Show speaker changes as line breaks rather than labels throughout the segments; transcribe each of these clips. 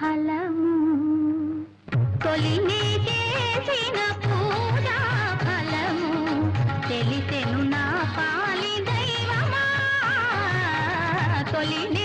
ఫలము. తొలినే చేసిన పూజ ఫలము. తెలిసెను నా పాలి దైవమా. తొలినే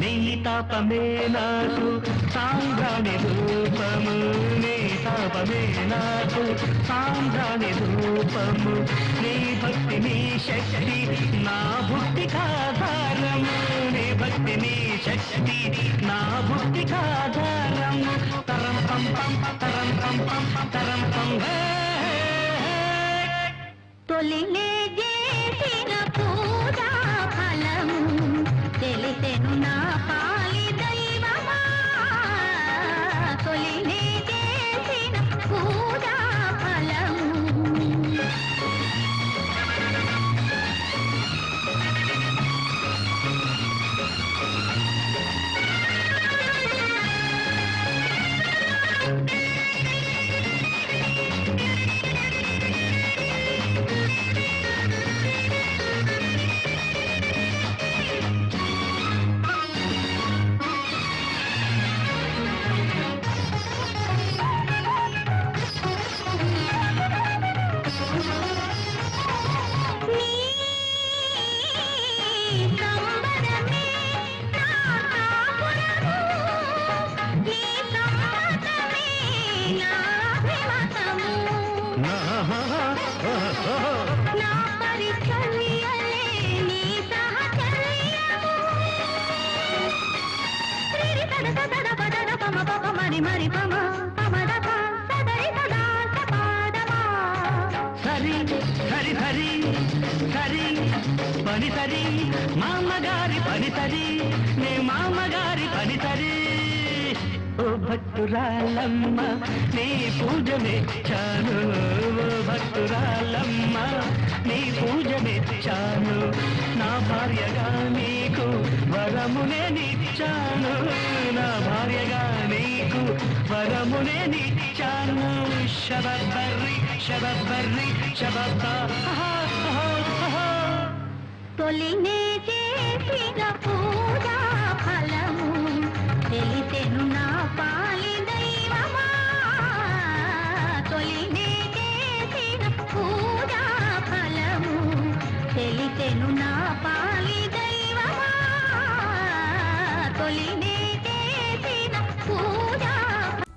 నీ
తాపమే నాకు సాంబ్రాణి రూపము నీ తాపమే నాకు సాంబ్రాణి రూపము నీ భక్తి నీ శక్తి నా బుద్ధి కాధారము నీ భక్తి నీ శక్తి నా బుద్ధి కాధారము తరం పం పం తరం పం పం తరం పం హే
తొలినే
పని సరి మామగారి పని సరి నే మామగారి పని సరి ఓ భక్తురాలమ్మ నీ పూజ మెచ్చాను భక్తురాలమ్మ. నీ పూజ మెచ్చాను నా భార్యగా నీకు వరమునే నిచ్చాను. నా భార్యగా నీకు వరమునే నిచ్చాను. శబర్రి శబర్రి శబబ్బ
తొలినే చేసిన పూ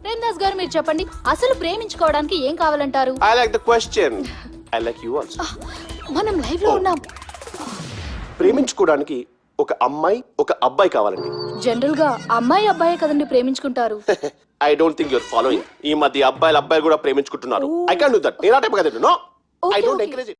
ప్రేమ్దాస్ గారు మీరు చెప్పండి అసలు ప్రేమించుకోవడానికి ఏం కావాలంటారు?
I like the question. I like you also.
మనం లైవ్లో ఉన్నాం.
ప్రేమించుకోవడానికి ఒక అమ్మాయి ఒక అబ్బాయి కావాలండి.
జనరల్గా అమ్మాయి అబ్బాయి కదండి ప్రేమించుకుంటారు.
I don't think your following ఈ మధ్య అబ్బాయిలు అబ్బాయిలు కూడా ప్రేమించుకుంటున్నారు. ఐ కాన్ డూ దట్ నేను ఆ టైప్ కదా నో ఐ డోంట్. ఎంకరేజ్